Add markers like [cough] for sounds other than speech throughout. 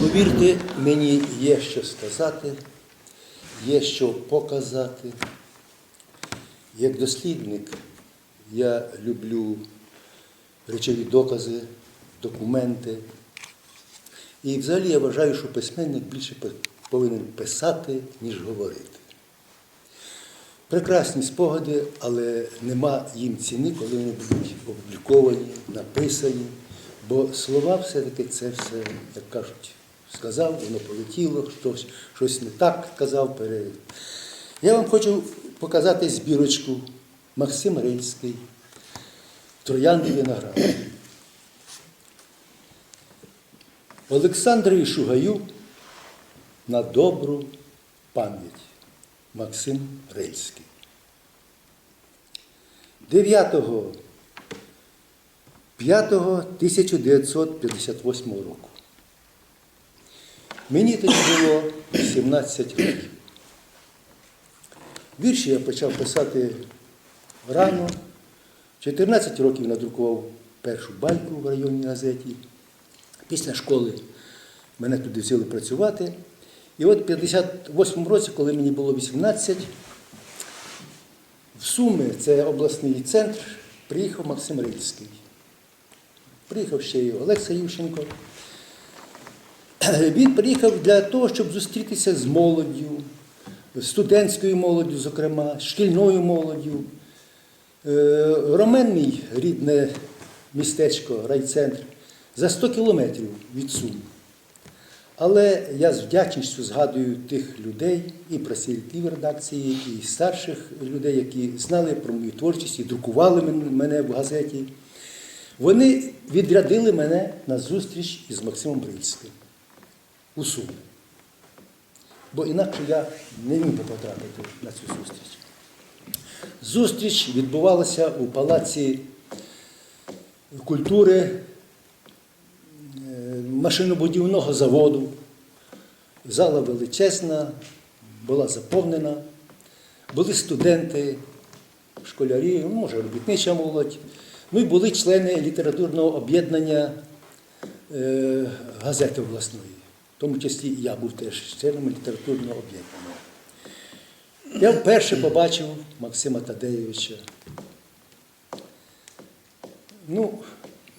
Повірте, мені є що сказати, є що показати. Як дослідник я люблю речові докази, документи. І взагалі я вважаю, що письменник більше повинен писати, ніж говорити. Прекрасні спогади, але нема їм ціни, коли вони будуть опубліковані, написані. Бо слова все-таки це все, як кажуть, сказав, воно полетіло, щось, щось не так казав. Пере... Я вам хочу показати збірочку Максим Рильський, Троянди виноград. Олександру Шугаю на добру пам'ять. Максим Рильський. 9 5 1958 року. Мені тоді було 17 років. Вірші я почав писати рано. 14 років надрукував першу байку в районній газеті. Після школи мене туди взяли працювати. І от в 58 році, коли мені було 18, в Суми, це обласний центр, приїхав Максим Рильський. Приїхав ще й Олекса Ющенко. Він приїхав для того, щоб зустрітися з молоддю, студентською молоддю, зокрема, шкільною молоддю. Е, Ромен мій рідне містечко, райцентр, за 100 кілометрів від Сум. Але я з вдячністю згадую тих людей, і працівників редакції, і старших людей, які знали про мою творчість і друкували мене в газеті. Вони відрядили мене на зустріч із Максимом Брильським у Суми. Бо інакше я не міг би потрапити на цю зустріч. Зустріч відбувалася у палаці культури машинобудівного заводу. Зала величезна, була заповнена. Були студенти, школярі, може, робітнича молодь. Ну і були члени літературного об'єднання е, газети обласної. В тому числі і я був теж членом літературного об'єднання. Я вперше побачив Максима Тадеєвича. Ну,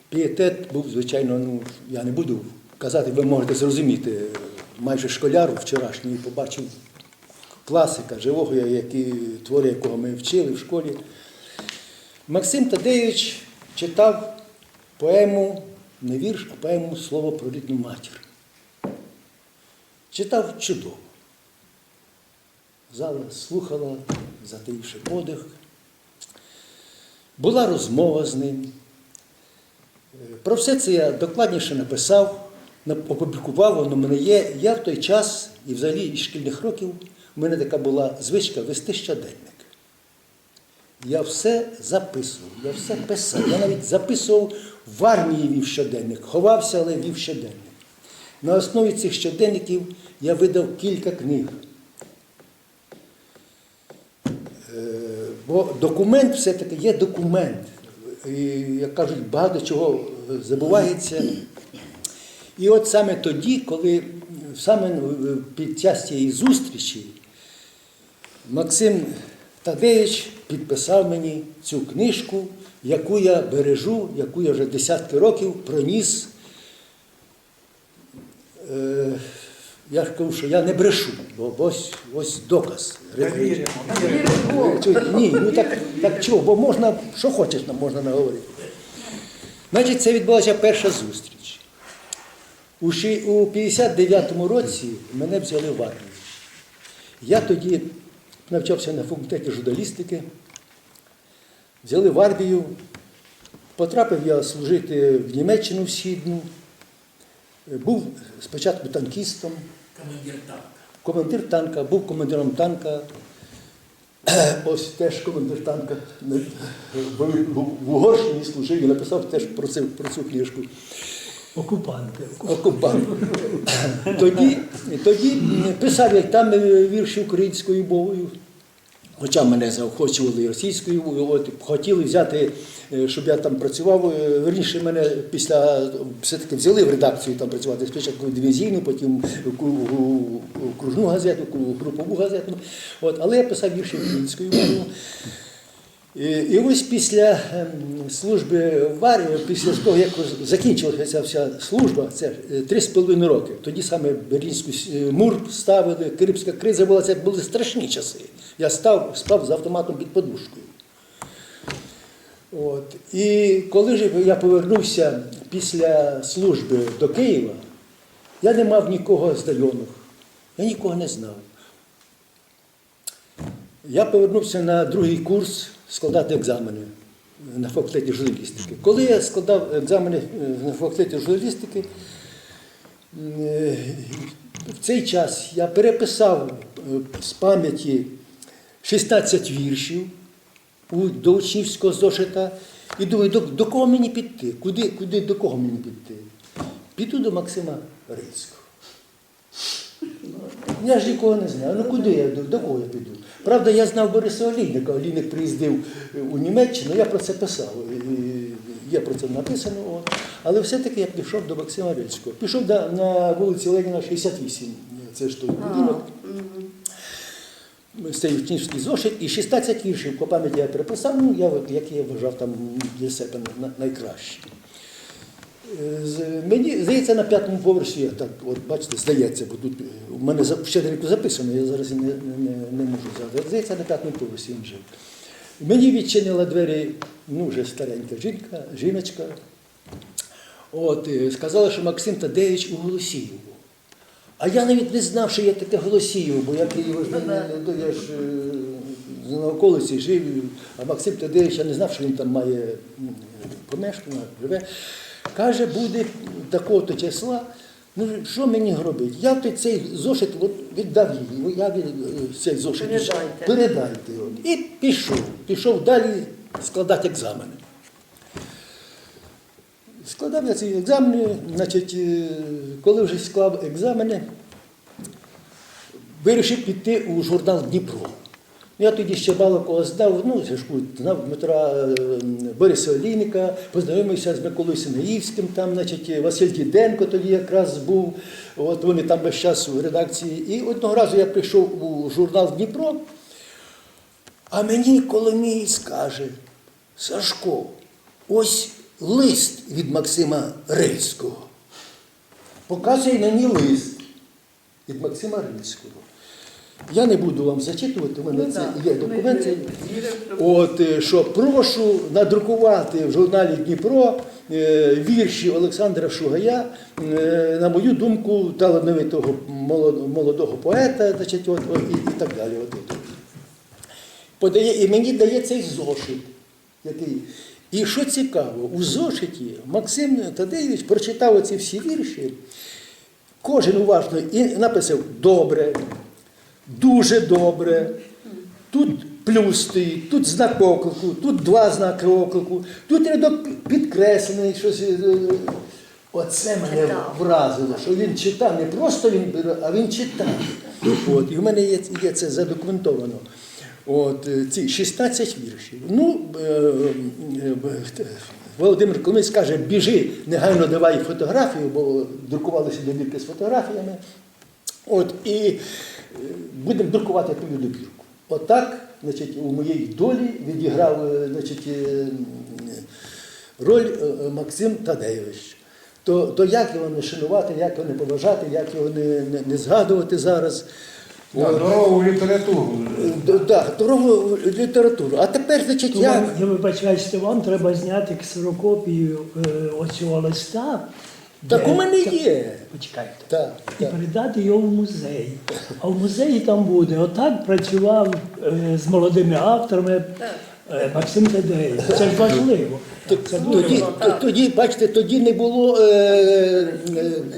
пієтет був, звичайно, ну, я не буду казати, ви можете зрозуміти, майже школяр вчорашній побачив класика живого, який, твори якого ми вчили в школі. Максим Тадеєвич читав поему, не вірш, а поему Слово про рідну матір. Читав чудово. Зала слухала, затаївши подих. Була розмова з ним. Про все це я докладніше написав, опублікував, воно в мене є. Я в той час, і взагалі із шкільних років, у мене така була звичка вести щоденник. Я все записував, я все писав. Я навіть записував в армії вів щоденник, ховався, але вів щоденник. На основі цих щоденників я видав кілька книг. Е, Бо документ все-таки є документ. І, як кажуть, багато чого е, забувається. І от саме тоді, коли саме е, під час цієї зустрічі Максим Тадеєвич підписав мені цю книжку, яку я бережу, яку я вже десятки років проніс. Я ж кажу, що я не брешу, бо ось, ось доказ. Ні, ну так, так чого, бо можна, що хочеш, нам можна наговорити. Значить, це відбулася перша зустріч. У У 59-му році мене взяли в армію. Я тоді навчався на факультеті журналістики, взяли в армію, потрапив я служити в Німеччину в Східну, був спочатку танкістом, Командир танка. командир танка, був командиром танка. [clears throat] Ось теж командир танка в Угорщині служив і написав теж про цю, про цю книжку. Окупанти. Окупанти. Тоді, тоді писав як там вірші українською мовою. Хоча мене заохочували російською, от, хотіли взяти, е, щоб я там працював. Е, Верніше мене після все-таки взяли в редакцію там працювати спочатку дивізійну, потім ку- у- у кружну газету, групову газету. От, але я писав вірші українською мовою. І, і ось після ем, служби в армії, після того, як закінчилася ця вся служба, це е, три з половиною роки. Тоді саме Берлінську мур ставили, Карибська криза була, це були страшні часи. Я став, спав з автоматом під подушкою. От. І коли ж я повернувся після служби до Києва, я не мав нікого знайомих, я нікого не знав. Я повернувся на другий курс складати екзамени на факультеті журналістики. Коли я складав екзамени е, на факультеті журналістики, е, в цей час я переписав е, з пам'яті 16 віршів до учнівського зошита і думаю, до, до кого мені піти? Куди, куди, до кого мені піти? Піду до Максима Рильського. Я ж нікого не знаю. Ну куди я до, до кого я піду? Правда, я знав Бориса Олійника. Олійник приїздив у Німеччину, я про це писав. Є про це написано. От. Але все-таки я пішов до Максима Рильського. Пішов до, на вулиці Леніна 68. Це ж той будинок. Цей учнівський зошит і 16 віршів по пам'яті я переписав, ну, я, от, як я вважав там для себе на- найкраще. Е, з- Мені здається, на п'ятому поверсі, я так, от бачите, здається, бо тут е, у мене за- в щоденнику записано, я зараз не, не, не можу згадати. Здається, на п'ятому поверсі він жив. Мені відчинила двері ну, вже старенька жінка, жіночка. От, е, сказала, що Максим Тадеєвич у Голосіїву. А я навіть не знав, що є таке Голосіїво, бо я Києва я ж е, на околиці жив, а Максим Тадеєвич, я не знав, що він там має помешкання, живе. Каже, буде такого-то числа. Ну, що мені робити? Я от цей зошит от, віддав їй. Ну, Я від, е, цей зошит Передайте. передайте. От. І пішов. Пішов далі складати екзамени. Складав я ці екзамени, значить, е, коли вже склав екзамени, вирішив піти у журнал Дніпро. Я тоді ще мало кого знав, ну, ж знав Дмитра е, Бориса Олійника, познайомився з Миколою Синаївським, там, значить, Василь Діденко тоді якраз був, от вони там весь час у редакції. І одного разу я прийшов у журнал Дніпро, а мені Коломієць каже, Сашко, ось лист від Максима Рильського. Показує мені лист від Максима Рильського. Я не буду вам зачитувати, у мене Ну, це так. є документи. що От е, що прошу надрукувати в журналі Дніпро е, вірші Олександра Шугая, е, на мою думку, талановитого молодого, молодого поета, значить, от, от, і, і так далі. От, от. Подає, і мені дає цей зошит. Який. І що цікаво, у зошиті Максим Тадеєвич прочитав оці всі вірші, кожен уважно і написав добре, дуже добре. Тут плюс стоїть, тут знак оклику, тут два знаки оклику, тут рядок підкреслений. Щось. е, Оце мене Читав. вразило, що він читав, не просто він бере, а він читав. От, і в мене є, є це задокументовано. От, е, ці 16 віршів. Ну, е, е, е, Володимир Коломиць каже, біжи, негайно давай фотографію, бо друкувалися добірки з фотографіями. От, і е, будемо друкувати твою добірку. Отак, значить, у моїй долі відіграв е, значить, е, роль е, Максим Тадеєвич. То, то як його не шанувати, як його не поважати, як його не, не, не згадувати зараз. Да, Здорову літературу. Да, дорогу літературу. А тепер, значить, я. я вибачаюсь, вам треба зняти ксерокопію оцього листа. Так у мене є. Почекайте. Так, І так. передати його в музей. А в музеї там буде. Отак працював е, з молодими авторами е, Максим Тадеєв. Це ж важливо. Тоді, тоді, бачите, тоді не було е, е,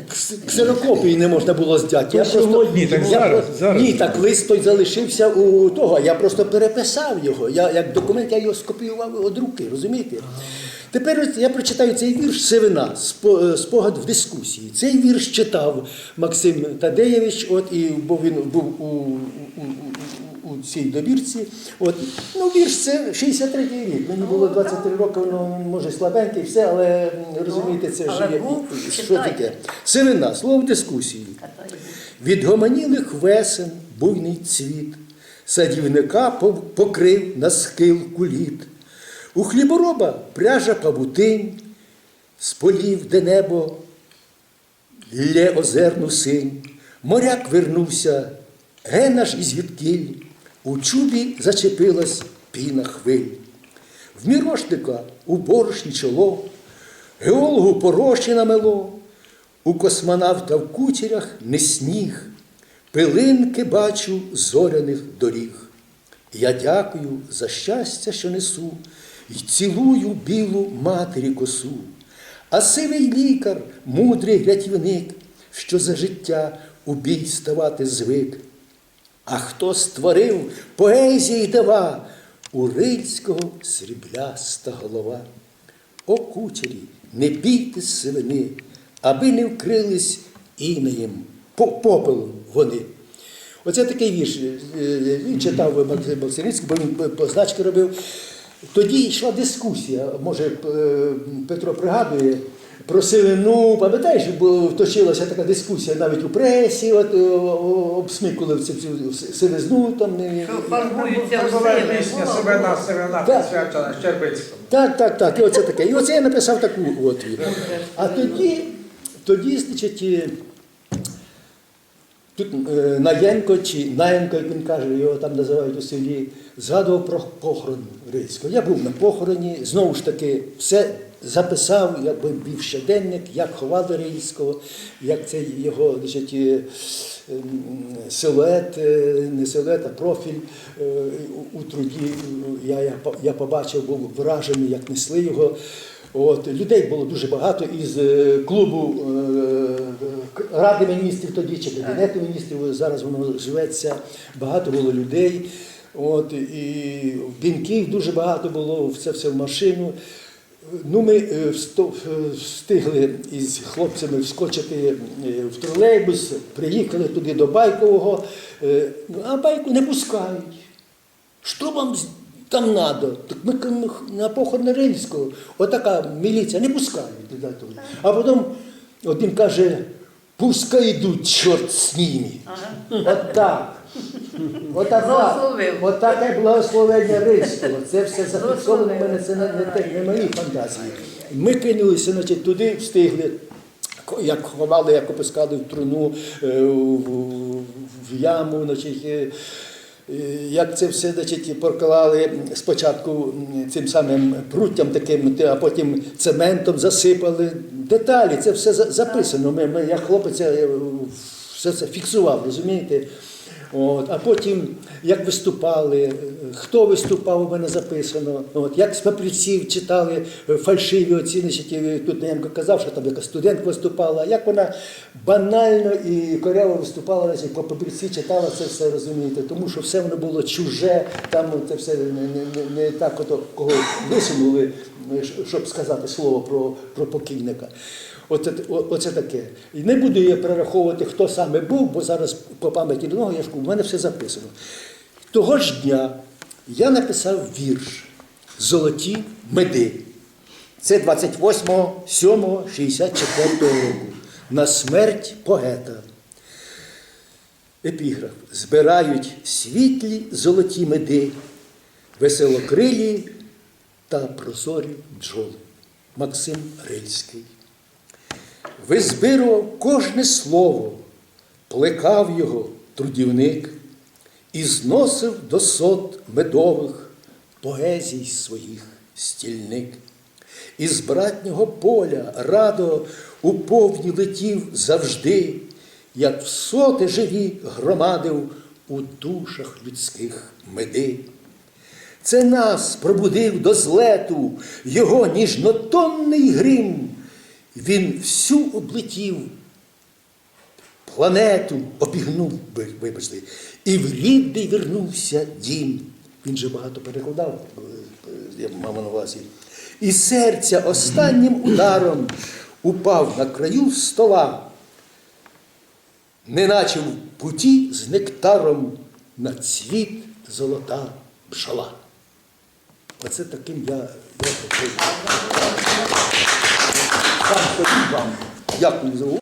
кс- ксерокопії, не можна було зняти. Я просто, сьогодні Ні, так зараз, про- зараз. Ні, так лист той залишився у того. Я просто переписав його. Я як документ я його скопіював від руки, розумієте? Тепер я прочитаю цей вірш Сивина, е, спогад в дискусії. Цей вірш читав Максим Тадеєвич, от і бо він був у, у, у, у цій добірці. От, ну, вірш це 63-й рік. Мені було 23 роки, воно може слабенький, все, але розумієте, це ж є- що таке. Сивина, слово дискусії. Від гомонілих весен буйний цвіт, садівника покрив на схил куліт. У хлібороба пряжа павутинь, з полів, де небо лє озерну синь. Моряк вернувся, гена ж із відкіль, у чубі зачепилась піна хвиль. В мірошника у борошні чоло, геологу пороші намело, у космонавта в кучерях не сніг, пилинки бачу зоряних доріг. Я дякую за щастя, що несу, і цілую білу матері косу. А сивий лікар, мудрий рятівник, що за життя у бій ставати звик. А хто створив поезії дива, у рильського срібляста голова. О кучері, не бійтесь сивини, аби не вкрились інеєм, по- попелом вони. Оце такий вірш. е, Він читав Максим Максимівський, бо він позначки робив. Тоді йшла дискусія, може е, Петро пригадує, про сивину, пам'ятаєш, бо точилася така дискусія навіть у пресі, от, обсмикували цю цю сивизну. Там, пісня Семена Так. присвячена Щербицькому. Так, так, так. І оце таке. І оце я написав таку от. вірш. А тоді, тоді, значить, е, тут е, Наєнко чи Наєнко, як він каже, його там називають у селі, згадував про похорон Рильського. Я був на похороні, знову ж таки, все записав, якби вів щоденник, як ховали Рильського, як це його значить, е, силует, е, не силует, а профіль е, у- труді. Я, я, я побачив, був вражений, як несли його. От, людей було дуже багато із клубу Ради міністрів тоді чи Кабінету міністрів, зараз воно живеться, багато було людей. От, і бінків дуже багато було, все все в машину. Ну, ми е, е, встигли із хлопцями вскочити е, в тролейбус, приїхали туди до Байкового, ну, а байку не пускають. Що вам там треба? Так ми на похорон Рильського. Отака міліція не пускають туди. А потім один каже, пускай йдуть, чорт з ними. От так. Отак, Отаке благословення Рильського. Це все зафіксовано в мене, це не, не, не мої фантазії. Ми кинулися значить, туди, встигли. Як ховали, як опускали в труну, е, в, яму, значить, е, е, як це все значить, проклали спочатку цим самим пруттям таким, а потім цементом засипали. Деталі, це все записано. Ми, ми, я хлопець все це фіксував, розумієте? От, а потім, як виступали, е, хто виступав, у мене записано. От, як з папірців читали е, фальшиві оці, значить, е, тут Немко казав, що там якась студентка виступала, як вона банально і коряво виступала, значить, по папірці читала це все, розумієте, тому що все воно було чуже, там це все не, не, не, не так, ото, кого висунули, е, щоб сказати слово про, про покійника. Оце, оце таке. І не буду я перераховувати, хто саме був, бо зараз по пам'яті до нього я ж кажу, в мене все записано. Того ж дня я написав вірш Золоті меди. Це 28.07.64 року. На смерть поета. Епіграф. Збирають світлі золоті меди, веселокрилі та прозорі бджоли. Максим Рильський. Визбирував кожне слово, плекав його трудівник і зносив до сот медових поезій своїх стільник. Із братнього поля радо у повні летів завжди, як в соти живі громадив у душах людських меди. Це нас пробудив до злету його ніжнотонний грім. Він всю облетів, планету обігнув, ви- вибачте, і в рідний вернувся дім. Він же багато перекладав, е, е, я мав на увазі. І серця останнім ударом упав на краю стола, неначе в путі з нектаром на цвіт золота пшола. Оце таким я, вам. Дякую за увагу.